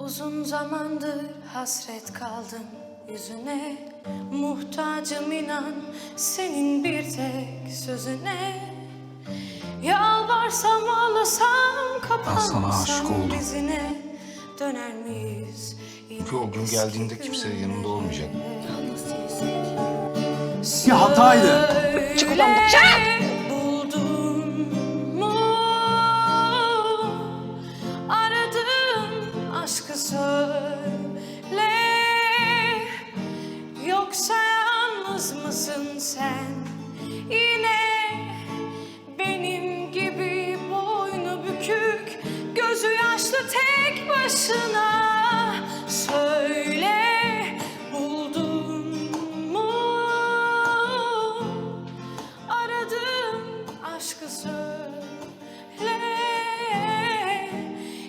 Uzun zamandır hasret kaldım yüzüne Muhtacım inan senin bir tek sözüne Yalvarsam ağlasam Ben sana aşık kapansam oldum. dizine Döner miyiz yine Çünkü o gün geldiğinde kimse yanında olmayacak. Ya hataydı. Çık ulan Buldum tek başına Söyle buldun mu? Aradım aşkı söyle.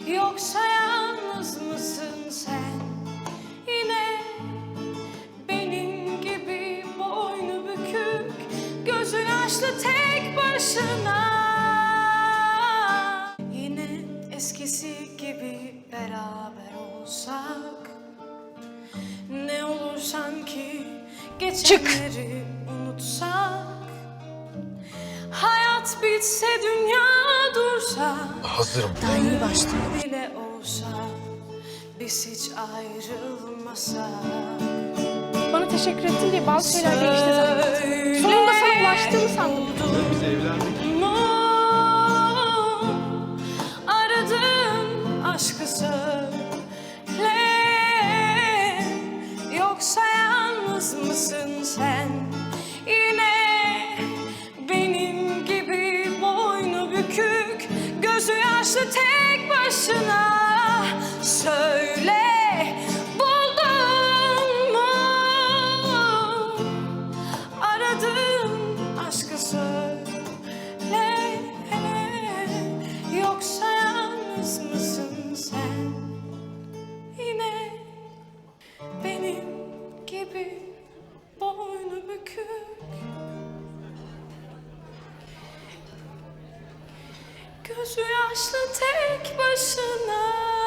Yoksa yalnız mısın sen? Yine benim gibi boynu bükük Gözü yaşlı tek beraber olsak Ne olur sanki geçenleri unutsak Hayat bitse dünya dursa Hazırım. Daha yeni başladı bile olsa Biz hiç ayrılmasak Bana teşekkür ettin diye bazı şeyler değişti zannettim. Sonunda mısın sen? Yine benim gibi boynu bükük Gözü yaşlı tek başına. Söyle buldun mu? Aradım aşkı söyle. Yoksa yalnız mısın sen? Yine benim gibi Gözü yaşlı tek başına